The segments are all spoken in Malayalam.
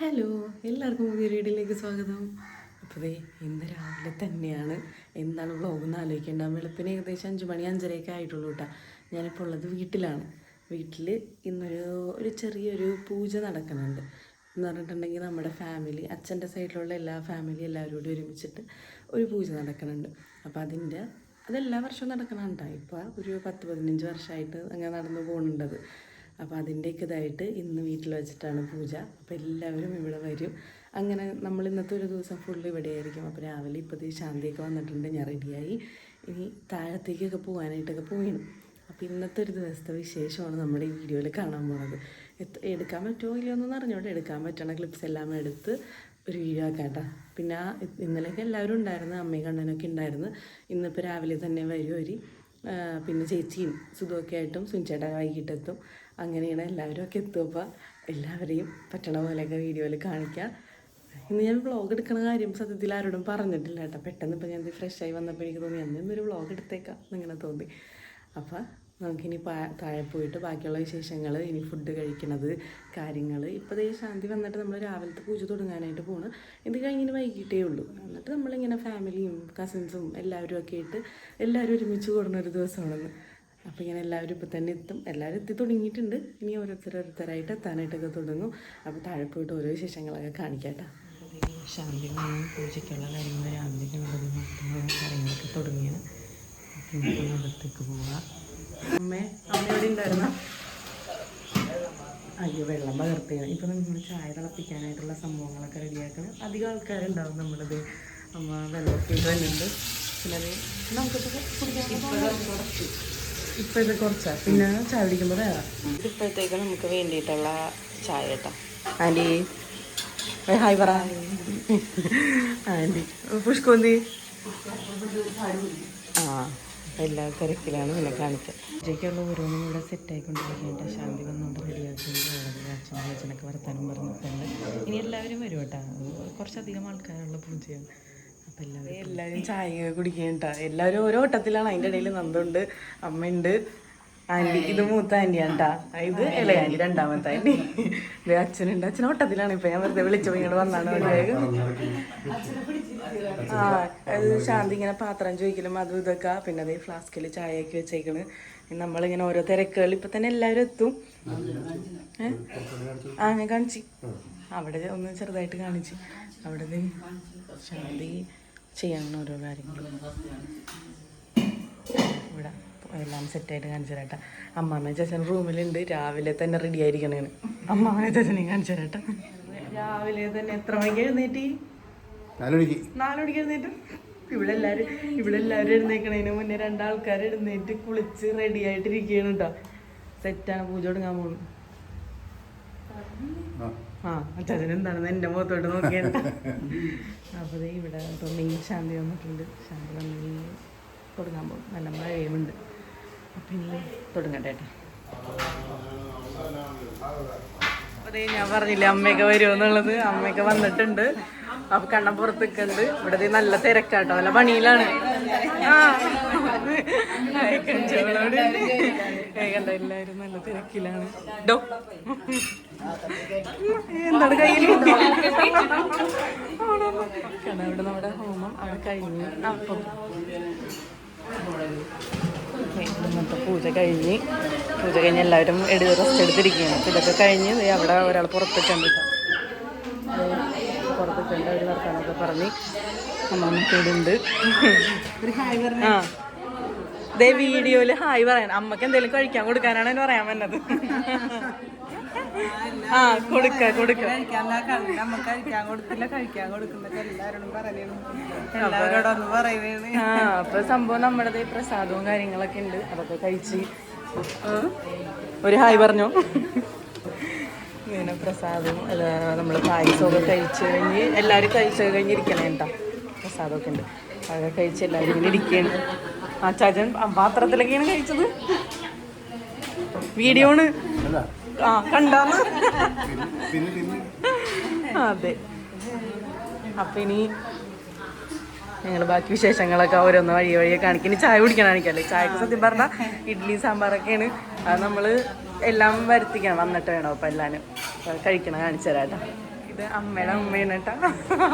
ഹലോ എല്ലാവർക്കും പുതിയ വീഡിയോയിലേക്ക് സ്വാഗതം. അപ്പോൾ ഇന്ന് രാവിലെ തന്നെയാണ്. എന്താണ് വ്ളോഗ് എന്ന് ആലോചിക്കേണ്ട വെളുപ്പിന് ഏകദേശം അഞ്ച് മണി അഞ്ചരയൊക്കെ ആയിട്ടുള്ളൂ കേട്ടോ ഞാനിപ്പോൾ ഉള്ളത് വീട്ടിലാണ്. വീട്ടിൽ ഇന്നൊരു ഒരു ചെറിയൊരു പൂജ നടക്കുന്നുണ്ട്. എന്ന് പറഞ്ഞിട്ടുണ്ടെങ്കിൽ നമ്മുടെ ഫാമിലി അച്ഛന്റെ സൈഡിലുള്ള എല്ലാ ഫാമിലി എല്ലാവരും കൂടി ഒരുമിച്ചിട്ട് ഒരു പൂജ നടക്കുന്നുണ്ട്. അപ്പോൾ അതിന്റെ അതെല്ലാ വർഷവും നടക്കണുണ്ടോ ഇപ്പോൾ ഒരു പത്ത് പതിനഞ്ച് വർഷമായിട്ട് അങ്ങനെ നടന്നു പോകുന്നുണ്ടത് അപ്പോൾ അതിന്റെയൊക്കെ ഇതായിട്ട് ഇന്ന് വീട്ടിൽ വെച്ചിട്ടാണ് പൂജ. അപ്പോൾ എല്ലാവരും ഇവിടെ വരും. അങ്ങനെ നമ്മൾ ഇന്നത്തെ ഒരു ദിവസം ഫുള്ള് ഇവിടെ ആയിരിക്കും. അപ്പോൾ രാവിലെ ഇപ്പോഴത്തെ ശാന്തിയൊക്കെ വന്നിട്ടുണ്ട്. ഞാൻ റെഡിയായി ഇനി താഴത്തേക്കൊക്കെ പോകാനായിട്ടൊക്കെ പോയിണം അപ്പോൾ ഇന്നത്തെ ഒരു ദിവസത്തെ വിശേഷമാണ് നമ്മുടെ ഈ വീഡിയോയിൽ കാണാൻ പോകുന്നത് എടുക്കാൻ പറ്റുമോ ഇല്ലയോ എന്നൊന്നും അറിഞ്ഞോട്ടെ എടുക്കാൻ പറ്റണ ക്ലിപ്സ് എല്ലാം എടുത്ത് ഒരു വീഡിയോ ആക്കാട്ടോ. പിന്നെ ഇന്നലെയൊക്കെ എല്ലാവരും ഉണ്ടായിരുന്നു. അമ്മയും കണ്ണനൊക്കെ ഉണ്ടായിരുന്നു. ഇന്നിപ്പോൾ രാവിലെ തന്നെ വരും ഒരു പിന്നെ ചേച്ചിയും സുഖമൊക്കെ ആയിട്ടും സുനിച്ചേട്ടാ വൈകിട്ടെത്തും. അങ്ങനെയാണ് എല്ലാവരും ഒക്കെ എത്തുമ്പോൾ എല്ലാവരെയും പറ്റണ പോലെയൊക്കെ വീഡിയോയിൽ കാണിക്കാം. ഇന്ന് ഞാൻ വ്ളോഗ് എടുക്കണ കാര്യം സത്യത്തിൽ ആരോടും പറഞ്ഞിട്ടില്ല കേട്ടോ. പെട്ടെന്ന് ഇപ്പോൾ ഞാൻ ഫ്രഷായി വന്നപ്പോൾ എനിക്ക് തോന്നി അന്ന് ഇന്നൊരു വ്ളോഗ് എടുത്തേക്കാം എന്നിങ്ങനെ തോന്നി. അപ്പോൾ നമുക്കിനി താഴെ പോയിട്ട് ബാക്കിയുള്ള വിശേഷങ്ങൾ ഇനി ഫുഡ് കഴിക്കണത് കാര്യങ്ങൾ ഇപ്പോൾ ദേ ശാന്തി വന്നിട്ട് നമ്മൾ രാവിലത്തെ പൂജ തുടങ്ങാനായിട്ട് പോണ്. ഇത് കഴിഞ്ഞിന് വൈകിട്ടേ ഉള്ളൂ. എന്നിട്ട് നമ്മളിങ്ങനെ ഫാമിലിയും കസിൻസും എല്ലാവരും ഒക്കെ ആയിട്ട് എല്ലാവരും ഒരുമിച്ച് കൂടുന്ന ഒരു ദിവസമാണെന്ന്. അപ്പോൾ ഇങ്ങനെ എല്ലാവരും ഇപ്പോൾ തന്നെ എത്തും. എല്ലാവരും എത്തി തുടങ്ങിയിട്ടുണ്ട്. ഇനി ഓരോരുത്തർ ഓരോരുത്തരായിട്ട് എത്താനായിട്ടൊക്കെ തുടങ്ങും. അപ്പോൾ താഴെ പോയിട്ട് ഓരോ വിശേഷങ്ങളൊക്കെ കാണിക്കാട്ടോ. ശാന്തി വന്ന് പൂജയ്ക്കുള്ള കാര്യങ്ങൾ രാവിലെ കാര്യങ്ങളൊക്കെ തുടങ്ങിയാണ്. അടുത്തേക്ക് നമുക്ക് അകത്തേക്ക് പോവാം. അമ്മ അമ്മ എവിടെ ഉണ്ടായിരുന്ന? അയ്യോ വെള്ളം പകർത്തുകയാണ് ഇപ്പം നമ്മൾ ചായ തിളപ്പിക്കാനായിട്ടുള്ള സംഭവങ്ങളൊക്കെ റെഡിയാക്കണം. അധികം ആൾക്കാരുണ്ടാവും നമ്മളത്. അമ്മ വെള്ളമൊക്കെ ഇടുന്നുണ്ട്. ചിലത് പിന്നെ അത് നമുക്കിപ്പോൾ കുടിക്കാൻ ഇപ്പം ഇത് കുറച്ചാ. പിന്നെ ചായ കുടിക്കുമ്പോൾ വേറെ. ഇപ്പോഴത്തേക്ക് നമുക്ക് വേണ്ടിയിട്ടുള്ള ചായ കേട്ടോ. ആന്റി ഹായ് പറ. ആന്റി പുഷ്കൊന്തി ആ എല്ലാ തിരക്കിലാണ് പിന്നെ കാണിച്ചത്. ഉച്ചയ്ക്കുള്ള ഓരോന്നും ഇവിടെ സെറ്റായിക്കൊണ്ടിരിക്കേണ്ട ശാന്തി വന്നുകൊണ്ട് റെഡിയാക്കി അച്ഛനും അച്ഛനൊക്കെ വർത്താനം പറഞ്ഞിട്ടുണ്ട്. ഇനി എല്ലാവരും വരും കേട്ടോ. കുറച്ചധികം ആൾക്കാരുള്ള പൂജയാണ്. എല്ലാവരും ചായ കുടിക്കേണ്ട എല്ലാവരും ഓരോ വട്ടത്തിലാണ് അതിന്റെ ഇടയിൽ നന്ദുണ്ട് അമ്മയുണ്ട് ആന്റി ഇത് മൂത്ത ആന്റിയാണ് കേട്ടാ ഇത് ഇളയ ആന്റി രണ്ടാമത്തെ ആന്റി ഇത് അച്ഛനുണ്ട്. അച്ഛൻ ഓട്ടത്തിലാണ് ഇപ്പം. ഞാൻ വെറുതെ വിളിച്ചു ഇങ്ങോട്ട് വന്നാണ് ആ ശാന്തി ഇങ്ങനെ പാത്രം ചോദിക്കലും അതും ഇതൊക്കെ. പിന്നെ അതേ ഫ്ലാസ്കിൽ ചായയൊക്കെ വെച്ചേക്കണ്. ഇനി നമ്മളിങ്ങനെ ഓരോ തിരക്കുകൾ ഇപ്പം തന്നെ എല്ലാവരും എത്തും. ആ ഞാൻ കാണിച്ചു. അവിടെ ഒന്ന് ചെറുതായിട്ട് കാണിച്ചു. അവിടെ ശാന്തി ചെയ്യണം ഓരോ കാര്യങ്ങളും. ഇവിടെ എല്ലാം സെറ്റായിട്ട് കാണിച്ചു തരാട്ടാ അമ്മാമ്മ ചേച്ചൻ റൂമിലുണ്ട്. രാവിലെ തന്നെ റെഡി ആയിരിക്കണേന്. അമ്മാമ്മ ചേച്ചനെയും കാണിച്ചു തരാട്ടാ രാവിലെ തന്നെ എത്ര മണിക്ക് എഴുന്നേറ്റി? നാലുമണിക്ക് നാലുമണിക്ക് എഴുന്നേറ്റ്? ഇവിടെ എല്ലാവരും ഇവിടെ എല്ലാവരും എഴുന്നേക്കണതിന് മുന്നേ രണ്ടാൾക്കാർ എഴുന്നേറ്റ് കുളിച്ച് റെഡി ആയിട്ടിരിക്കുകയാണ് കേട്ടോ സെറ്റാണ് പൂജ തുടങ്ങാൻ പോകുന്നു ആ എന്താണെന്ന് എന്റെ മുഖത്തോട്ട് നോക്കിയാണ് അപ്പോൾ ഇവിടെ തൊണ്ണി ശാന്തി വന്നിട്ടുണ്ട്. ശാന്തി വന്ന് തുടങ്ങാൻ പോകും. നല്ല മഴയുമുണ്ട്. അപ്പം ഇനി തുടങ്ങട്ടെ അതേ ഞാൻ പറഞ്ഞില്ല അമ്മയൊക്കെ വരുമെന്നുള്ളത് അമ്മയൊക്കെ വന്നിട്ടുണ്ട്. അപ്പൊ കണ്ണം പുറത്ത് നിൽക്കുന്നുണ്ട് ഇവിടെ നല്ല തിരക്കാട്ടോ. നല്ല പണിയിലാണ്. ആ. കണ്ടോ നല്ല തിരക്കിലാണ്. ഡോ. എന്താണ് കയ്യിൽ? കണ്ടോ ഇവിടെ നമ്മുടെ ഹോമം അവിടെ കഴിഞ്ഞ്. അപ്പം ഇന്നത്തെ പൂജ കഴിഞ്ഞ്. പൂജ കഴിഞ്ഞ് എല്ലാവരും എടു റെസ്റ്റ് എടുത്തിരിക്കുകയാണ്. അപ്പോൾ ഇതൊക്കെ കഴിഞ്ഞ് അവിടെ ഒരാൾ പുറത്തിട്ടുണ്ട് പുറത്തിട്ടുണ്ട് ഒരു വർത്താനൊക്കെ പറഞ്ഞ്. അമ്മ കൂടുണ്ട് ഉണ്ട്. ആ. ദേ വീഡിയോയിൽ ഹായ് പറയാൻ അമ്മയ്ക്ക് എന്തെങ്കിലും കഴിക്കാൻ കൊടുക്കാനാണ് എന്ന് പറയാൻ വന്നത്. ആ കൊടുക്ക കൊടുക്ക. ആ അപ്പൊ സംഭവം നമ്മുടെ പ്രസാദവും കാര്യങ്ങളൊക്കെ ഉണ്ട്. അതൊക്കെ കഴിച്ച് ഒരു ഹായ് പറഞ്ഞു. ഇങ്ങനെ പ്രസാദവും നമ്മൾ പായസമൊക്കെ കഴിച്ച് കഴിഞ്ഞ് എല്ലാവരും കഴിച്ചൊക്കെ കഴിഞ്ഞിരിക്കണേ കേട്ടോ പ്രസാദമൊക്കെ ഉണ്ട്. അതൊക്കെ കഴിച്ച് എല്ലാവരും ഇങ്ങനെ ഇരിക്കുകയാണ് ആ ചാച്ചൻ പാത്രത്തിലൊക്കെയാണ് കഴിച്ചത്. വീഡിയോണ്. ആ കണ്ടാന്ന്. അതെ. അപ്പൊ ഇനി ഞങ്ങൾ ബാക്കി വിശേഷങ്ങളൊക്കെ ഓരോന്ന് വഴി വഴിയെ കാണിക്കും. ഇനി ചായ കുടിക്കാൻ കാണിക്കല്ലേ ചായക്ക് സത്യം പറഞ്ഞാൽ ഇഡ്ഡലി സാമ്പാറൊക്കെയാണ്. അത് നമ്മൾ എല്ലാം വരുത്തിക്കണം. വന്നിട്ട് വേണം അപ്പം എല്ലാവരും കഴിക്കണം കാണിച്ചു തരാം ഇത് അമ്മയുടെ അമ്മയാണ് കേട്ടാ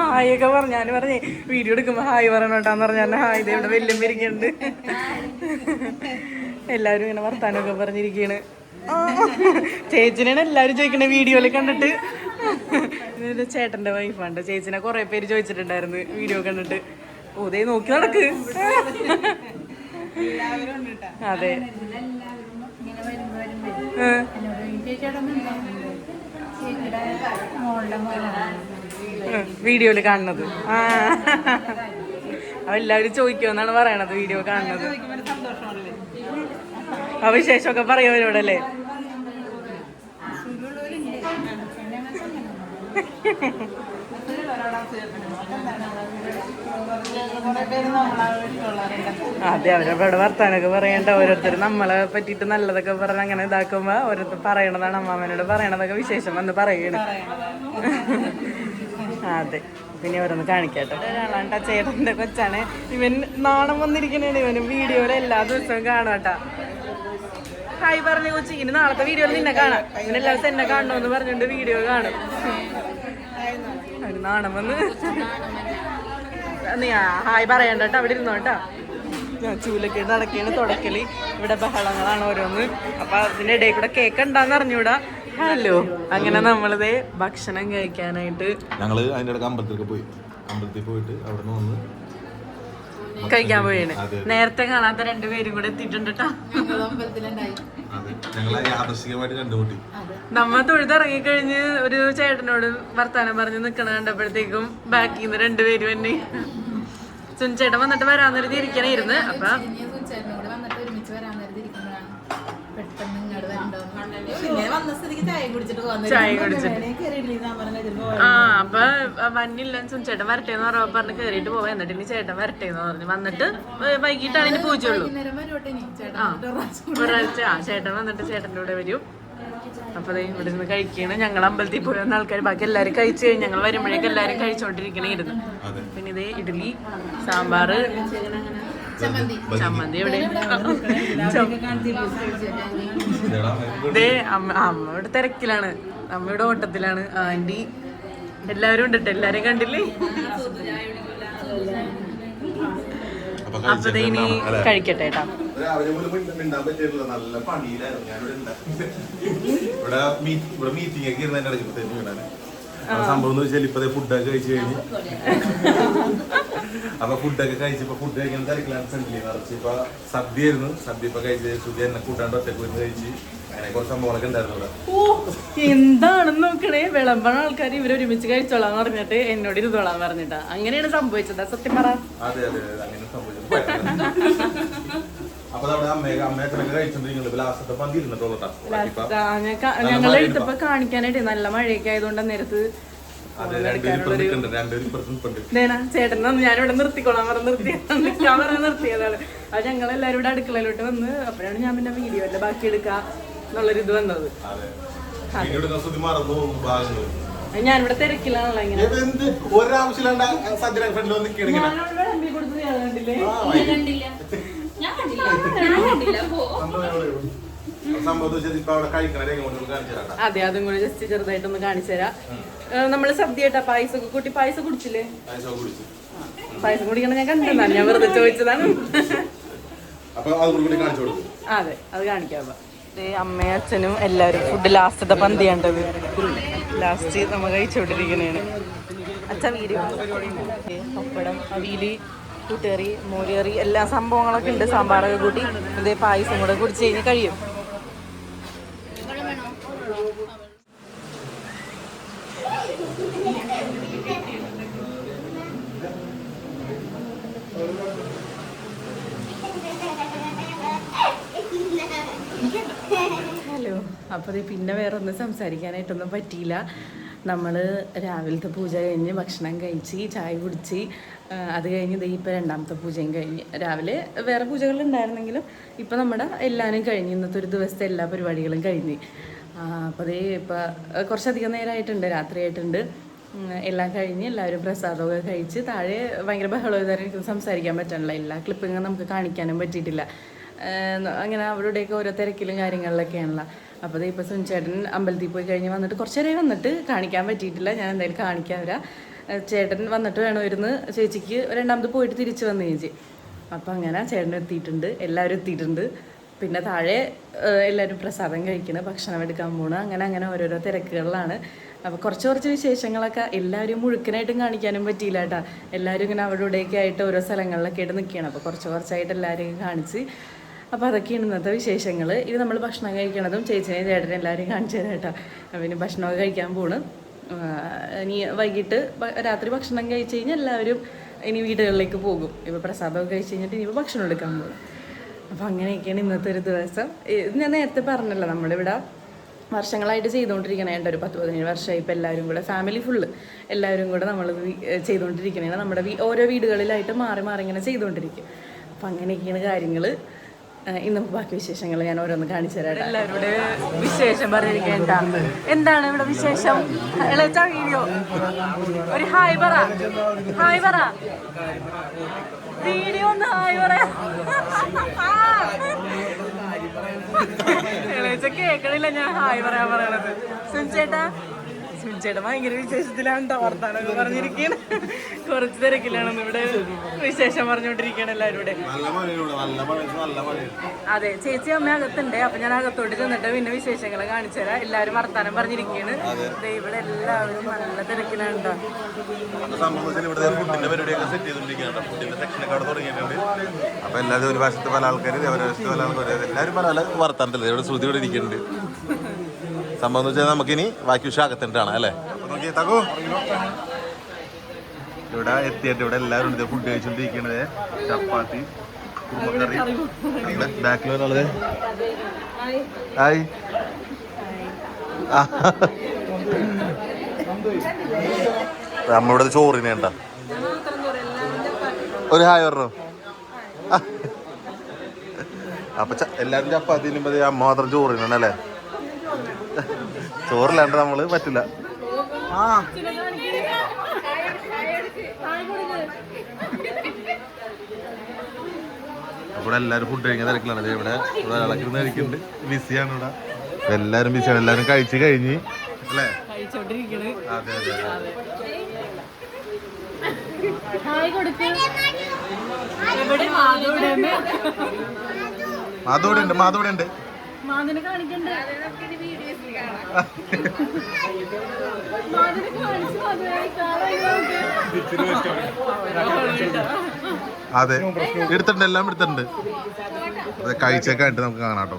ഹായ് ഒക്കെ പറഞ്ഞു. ഞാൻ പറഞ്ഞേ വീഡിയോ എടുക്കുമ്പോ ഹായ് പറയണം കേട്ടാന്ന് പറഞ്ഞാൽ ഹായ് ഇത് ഇവിടെ വെല്ലും വരികയുണ്ട് എല്ലാവരും ഇങ്ങനെ വർത്താനമൊക്കെ പറഞ്ഞിരിക്കുകയാണ് ആ, ചേച്ചിനെയാണ് എല്ലാവരും ചോദിക്കണേ വീഡിയോയിൽ കണ്ടിട്ട്. ചേട്ടന്റെ വൈഫാണ്ട് ചേച്ചിനെ കുറെ പേര് ചോദിച്ചിട്ടുണ്ടായിരുന്നു വീഡിയോ കണ്ടിട്ട്. ഓ ദേ നോക്കി നടക്ക്. അതെ. ഇങ്ങനെ വീഡിയോയിൽ കാണുന്നത്. ആ. അവെല്ലാവരും ചോദിക്കുമെന്നാണ് പറയണത് വീഡിയോ കാണുന്നത്. ചോദിക്കുമ്പോൾ ഒരു സന്തോഷമാണല്ലേ ആ വിശേഷമൊക്കെ പറയുമവരോടല്ലേ നമ്മളെ വീട്ടിലുള്ളവരുണ്ട് അതെ അവരവിടെ വർത്താനൊക്കെ പറയണ്ട ഓരോരുത്തർ നമ്മളെ പറ്റിട്ട് നല്ലതൊക്കെ പറഞ്ഞ് അങ്ങനെ ഇതാക്കുമ്പോ ഓരോരുത്തർ പറയണതാണ് അമ്മാമനോട് പറയണതൊക്കെ വിശേഷം വന്ന് പറയണ അതെ. പിന്നെ ഓരോന്ന് കാണിക്കാട്ടോ. ഒരാളാണ്ടാ ചേട്ടന്റെ കൊച്ചാണ്. ഇവൻ നാണം വന്നിരിക്കണേണ്. ഇവന് വീഡിയോയിൽ എല്ലാ ദിവസവും കാണാട്ടാ ഹായ് പറഞ്ഞു കൊച്ചി. ഇനി നാളത്തെ വീഡിയോയിൽ നിന്നെ കാണാം. ഇവന് എല്ലാ ദിവസം എന്നെ കാണണമെന്ന് പറഞ്ഞിട്ട് വീഡിയോ കാണും. അവന് നാണം വന്ന് നീ ഹായ് പറയണ്ട കേട്ടോ അവിടെ ഇരുന്നോ കേട്ടോ. ചൂലൊക്കെ നടക്കുകയാണ് തുടക്കൽ. ഇവിടെ ബഹളങ്ങളാണ് ഓരോന്ന്. അപ്പൊ അതിന്റെ ഇടയിൽ കൂടെ കേക്ക് ഉണ്ടാന്ന് അറിഞ്ഞൂടാ. ഹലോ അങ്ങനെ നമ്മളിത് ഭക്ഷണം കഴിക്കാനായിട്ട് ഞങ്ങൾ അതിന്റെ ഇടയ്ക്ക് അമ്പലത്തിലേക്ക് പോയി. അമ്പലത്തിൽ പോയിട്ട് അവിടെ നിന്ന് കഴിക്കാൻ പോയാണ്. നേരത്തെ കാണാത്ത രണ്ടുപേരും കൂടെ എത്തിയിട്ടുണ്ട് നമ്മ തൊഴുതിറങ്ങി കഴിഞ്ഞ് ഒരു ചേട്ടനോട് വർത്താനം പറഞ്ഞ് നിക്കണ കണ്ടപ്പോഴത്തേക്കും ബാക്കിൽ നിന്ന് രണ്ടുപേരും എന്നെ സുൻചേട്ടൻ വന്നിട്ട് വരാൻ ഇരിക്കണായിരുന്നു. അപ്പൊ ഇരുന്ന് സുചേട്ടനോട് പെട്ടെന്ന് ഇങ്ങോട്ട് വന്ന സ്ഥിതിക്ക് ചായ കുടിച്ചിട്ട് ആ അപ്പൊ വന്നില്ല ചേട്ടൻ വരട്ടെ എന്ന് പറയുമ്പോ പറഞ്ഞ് കേറിയിട്ട് പോവാ. എന്നിട്ട് ഇനി ചേട്ടൻ വരട്ടെ എന്ന് പറഞ്ഞു. വന്നിട്ട് വൈകിട്ടാണ് ഇനി. പൂജയുള്ളൂ ആ ഒരാഴ്ച. ആ ചേട്ടൻ വന്നിട്ട് ചേട്ടന്റെ കൂടെ വരും. അപ്പൊ ദേ ഇവിടെ നിന്ന് കഴിക്കുകയാണ് ഞങ്ങൾ അമ്പലത്തിൽ പോയി വന്ന ആൾക്കാർ ബാക്കി എല്ലാവരും കഴിച്ചു കഴിഞ്ഞ് ഞങ്ങൾ വരുമ്പോഴേക്കും എല്ലാവരും കഴിച്ചോണ്ടിരിക്കണായിരുന്നു അതെ. പിന്നെ ഇതേ ഇഡ്ഡലി സാമ്പാറ്. ചമ്മന്തി. ചമ്മന്തി എവിടെ? ഇതെടാ, ദേ അമ്മ അമ്മ ഇവിടെ തിരക്കിലാണ്. അമ്മയുടെ ഓട്ടത്തിലാണ്. ആന്റി എല്ലാവരും ഉണ്ട് എല്ലാരും എല്ലാരെയും കണ്ടില്ലേ? അപ്പൊ ഇനി? കഴിക്കട്ടെ കേട്ടാ. ഇവിടെ മീറ്റിംഗ് ഒക്കെ ഇരുന്നതിന്റെ ഇടയ്ക്ക് സംഭവം എന്ന് വെച്ചാൽ ഇപ്പതേ ഫുഡൊക്കെ കഴിച്ചു കഴിഞ്ഞ്. അപ്പൊ ഫുഡൊക്കെ കഴിച്ചപ്പോ ഫുഡ് കഴിക്കാൻ തിരക്കിലാണ് സെന്റിലേ നിറച്ച് ഇപ്പൊ സദ്യ ആയിരുന്നു. സദ്യ ഇപ്പൊ കഴിച്ച് സുധി എന്നെ കൂട്ടാണ്ട് ഒറ്റയ്ക്ക് പോയി കഴിച്ച് അങ്ങനെ കുറച്ച് സംഭവങ്ങളൊക്കെ ഉണ്ടായിരുന്നു ഇവിടെ. എന്താണെന്ന് നോക്കണേ. വിളമ്പണ ആൾക്കാർ ഇവർ ഒരുമിച്ച് കഴിച്ചോളാൻ പറഞ്ഞിട്ട് എന്നോട് ഇരുന്നോളാൻ പറഞ്ഞിട്ടാ. അങ്ങനെയാണ് സംഭവിച്ചത്. സത്യം പറ. അതെ അതെ, അങ്ങനെ സംഭവിച്ചത്. അപ്പൊ നമ്മുടെ അമ്മയെ അമ്മയൊക്കെ കഴിച്ചോണ്ടിരിക്കുന്നത് ലാസ്റ്റത്തെ പന്തി ഇരുന്നിട്ടുള്ളൂ ലാസ്റ്റ് ഞങ്ങളെ എടുത്തപ്പോ കാണിക്കാനായിട്ട് നല്ല മഴയൊക്കെ ആയതുകൊണ്ട് നേരത്ത് വന്ന് ഞാനിവിടെ നിർത്തിക്കോളാം പറഞ്ഞ് നിർത്തി നിൽക്കാൻ പറഞ്ഞ് നിർത്തിയതാണ്. അത് ഞങ്ങൾ എല്ലാവരും ഇവിടെ അടുക്കളയിലോട്ട് വന്ന് അപ്പോഴാണ് ഞാൻ പിന്നെ വീഡിയോ അല്ല ബാക്കി എടുക്കാം എന്നുള്ളൊരു ഇത് വന്നത്. ഞാനിവിടെ തിരക്കിലാണല്ലോ ഇങ്ങനെ. ഒരാവശ്യമില്ലാണ്ട ഫ്രണ്ടിൽ വന്ന് ഞാൻ കണ്ടില്ലേ. ഞാൻ കണ്ടില്ല. അതെ അതും കൂടി ജസ്റ്റ് ചെറുതായിട്ടൊന്ന് കാണിച്ചു തരാം. നമ്മൾ സദ്യ ആയിട്ടാ പായസം ഒക്കെ കൂട്ടി പായസം കുടിച്ചില്ലേ? കുടിച്ചു. പായസം കുടിക്കണം ഞാൻ കണ്ടതാണ് ഞാൻ വെറുതെ ചോദിച്ചതാണ്. അത് കൂടി കാണിച്ചു അതെ അത് കാണിക്കാം അമ്മയും അച്ഛനും എല്ലാരും ഫുഡ് ലാസ്റ്റത്തെ പന്തിയാണ്ടത് ലാസ്റ്റ് നമ്മൾ കഴിച്ചുകൊണ്ടിരിക്കണേണ്. അച്ഛൻ വീര് പപ്പടം അവിയൽ കൂട്ടുകറി മോരുകറി എല്ലാ സംഭവങ്ങളൊക്കെ ഉണ്ട്. സാമ്പാറൊക്കെ കൂട്ടി ഇതേ പായസം കൂടെ കുടിച്ച് കഴിഞ്ഞ് കഴിയും. ഹലോ. അപ്പോൾ പിന്നെ വേറെ ഒന്നും സംസാരിക്കാനായിട്ടൊന്നും പറ്റിയില്ല. നമ്മൾ രാവിലത്തെ പൂജ കഴിഞ്ഞ് ഭക്ഷണം കഴിച്ച് ചായ കുടിച്ച് അത് കഴിഞ്ഞ് ദേ ഇപ്പോൾ രണ്ടാമത്തെ പൂജയും കഴിഞ്ഞ്. രാവിലെ വേറെ പൂജകളുണ്ടായിരുന്നെങ്കിലും ഇപ്പം നമ്മുടെ എല്ലാവരും കഴിഞ്ഞ് ഇന്നത്തെ ഒരു ദിവസത്തെ എല്ലാ പരിപാടികളും കഴിഞ്ഞ്. അപ്പോൾ അതേ ഇപ്പോൾ കുറച്ചധികം നേരമായിട്ടുണ്ട് രാത്രിയായിട്ടുണ്ട്. എല്ലാം കഴിഞ്ഞ് എല്ലാവരും പ്രസാദമൊക്കെ കഴിച്ച് താഴെ ഭയങ്കര ബഹളം ഇതുവരെ എനിക്ക് സംസാരിക്കാൻ പറ്റണില്ല എല്ലാ ക്ലിപ്പിങ്ങും നമുക്ക് കാണിക്കാനും പറ്റിയിട്ടില്ല. അങ്ങനെ അവരുടെയൊക്കെ ഓരോ തിരക്കിലും കാര്യങ്ങളിലൊക്കെയാണല്ലോ. അപ്പോൾ ഇപ്പോൾ ചേട്ടൻ അമ്പലത്തിൽ പോയി കഴിഞ്ഞ് വന്നിട്ട് കുറച്ച് നേരം വന്നിട്ട് കാണിക്കാൻ പറ്റിയിട്ടില്ല. ഞാൻ എന്തായാലും കാണിക്കാൻ വരാം. ചേട്ടൻ വന്നിട്ട് വേണമായിരുന്നു. ചേച്ചിക്ക് രണ്ടാമത് പോയിട്ട് തിരിച്ചു വന്നു ചേച്ചി. അപ്പം അങ്ങനെ ചേട്ടൻ എത്തിയിട്ടുണ്ട്. എല്ലാവരും എത്തിയിട്ടുണ്ട്. പിന്നെ താഴെ എല്ലാവരും പ്രസാദം കഴിക്കണം ഭക്ഷണം എടുക്കാൻ പോകണം അങ്ങനെ അങ്ങനെ ഓരോരോ തിരക്കുകളിലാണ്. അപ്പോൾ കുറച്ച് കുറച്ച് വിശേഷങ്ങളൊക്കെ എല്ലാവരും മുഴുക്കനായിട്ടും കാണിക്കാനും പറ്റിയില്ല കേട്ടോ. എല്ലാവരും ഇങ്ങനെ അവിടെ ഇവിടെയൊക്കെ ആയിട്ട് ഓരോ സ്ഥലങ്ങളിലൊക്കെ ആയിട്ട് നിൽക്കുകയാണ്. അപ്പോൾ കുറച്ച് കുറച്ചായിട്ട് എല്ലാവരെയും കാണിച്ച് അപ്പോൾ അതൊക്കെയാണ് ഇന്നത്തെ വിശേഷങ്ങൾ ഇത് നമ്മൾ ഭക്ഷണം കഴിക്കണതും ചേച്ചിനെയും ചേട്ടനെയും എല്ലാവരെയും കാണിച്ചു തരാം കേട്ടോ. പിന്നെ ഭക്ഷണമൊക്കെ കഴിക്കാൻ പോണ്. ഇനി വൈകിട്ട് രാത്രി ഭക്ഷണം കഴിച്ച് കഴിഞ്ഞാൽ എല്ലാവരും ഇനി വീടുകളിലേക്ക് പോകും. ഇപ്പോൾ പ്രസാദമൊക്കെ കഴിച്ച് കഴിഞ്ഞിട്ട് ഇനിയിപ്പോൾ ഭക്ഷണം എടുക്കാൻ പോകും അപ്പോൾ അങ്ങനെയൊക്കെയാണ് ഇന്നത്തെ ഒരു ദിവസം. ഇത് ഞാൻ നേരത്തെ പറഞ്ഞല്ലോ നമ്മളിവിടെ വർഷങ്ങളായിട്ട് ചെയ്തുകൊണ്ടിരിക്കണേണ്ട ഒരു പത്ത് പതിനേഴ് വർഷമായി ഇപ്പോൾ എല്ലാവരും കൂടെ ഫാമിലി ഫുള്ള് എല്ലാവരും കൂടെ നമ്മൾ ചെയ്തുകൊണ്ടിരിക്കണേ. നമ്മുടെ ഓരോ വീടുകളിലായിട്ട് മാറി മാറി ഇങ്ങനെ ചെയ്തുകൊണ്ടിരിക്കും. അപ്പം അങ്ങനെയൊക്കെയാണ് കാര്യങ്ങൾ ഇന്ന് നമുക്ക് ബാക്കി വിശേഷങ്ങൾ ഞാൻ ഓരോന്ന് കാണിച്ചു തരാം എല്ലാവരുടെ വിശേഷം പറഞ്ഞിരിക്കേണ്ട എന്താണ് ഇവിടെ വിശേഷം? വീഡിയോ. ഒരു ഹായ് പറ. ഹായ് പറ. വീഡിയോ ഒന്ന് ഹായ് പറ. കേക്കണില്ല ഞാൻ ഹായ് പറയാൻ പറയണത്. സുനിച്ചേട്ടാ സുനിച്ചേട്ടാ ഭയങ്കര വിശേഷത്തിലാണ് വർത്താനൊക്കെ പറഞ്ഞിരിക്കുകയാണ് കുറച്ച് തിരക്കിലാണ് ഇവിടെ വിശേഷം പറഞ്ഞുകൊണ്ടിരിക്കുകയാണ് എല്ലാവരും ഇവിടെ. അതെ ചേച്ചി അമ്മ അകത്തുണ്ട് അപ്പൊ ഞാൻ അകത്തോട്ട് ചെന്നിട്ട് പിന്നെ വിശേഷങ്ങൾ കാണിച്ചു തരാം. എല്ലാവരും വർത്താനം പറഞ്ഞിരിക്കുകയാണ് ഇവിടെ എല്ലാവരും നല്ല തിരക്കിലാണ്. അപ്പൊ എല്ലാവരും ഒരു വശത്ത് പല ആൾക്കാർ ഒരു വശത്ത് പല ആൾക്കാർ എല്ലാവരും പല പല വർത്താനത്തില്ല ഇവിടെ ശ്രുതി ഇവിടെ ഇരിക്കുന്നുണ്ട്. സംഭവം എന്ന് വെച്ചാൽ നമുക്കിനി ബാക്കി അകത്തിട്ടാണ് അല്ലേ? അപ്പൊ നോക്കിയേ, തകു. ഇവിടെ എത്തിയിട്ട് ഇവിടെ എല്ലാവരും ഉണ്ട്. ഫുഡ് കഴിച്ചോണ്ടിരിക്കണത്. ചപ്പാത്തി കുറുമക്കറി. ബാക്കിൽ ഒരാളത് ഹായ് നമ്മളിവിടെ ചോറിനെ ഉണ്ട ഒരു ഹായ് പറഞ്ഞു. അപ്പൊ എല്ലാരും ചപ്പാത്തി അമ്മ മാത്രം ചോറിനാണ് അല്ലേ? ചോറില്ലാണ്ട് നമ്മൾ പറ്റില്ല. ആ. ഇവിടെ എല്ലാരും ഫുഡ് കഴിക്കാൻ തിരക്കിലാണ്. ഇവിടെ ഇവിടെ ഇളക്കുന്ന കഴിക്കുന്നുണ്ട്. ബിസിയാണ് ഇവിടെ. എല്ലാരും ബിസിയാണ്. എല്ലാരും കഴിച്ച് കഴിഞ്ഞ്. അല്ലേ? അതെ അതെ അതെ. മാധവിടെ ഉണ്ട്? മാധവിടെ ഉണ്ട് അതെ. എടുത്തിട്ടുണ്ട് എല്ലാം എടുത്തിട്ടുണ്ട്. അത് കഴിച്ചൊക്കെ ആയിട്ട് നമുക്ക് കാണാം കേട്ടോ.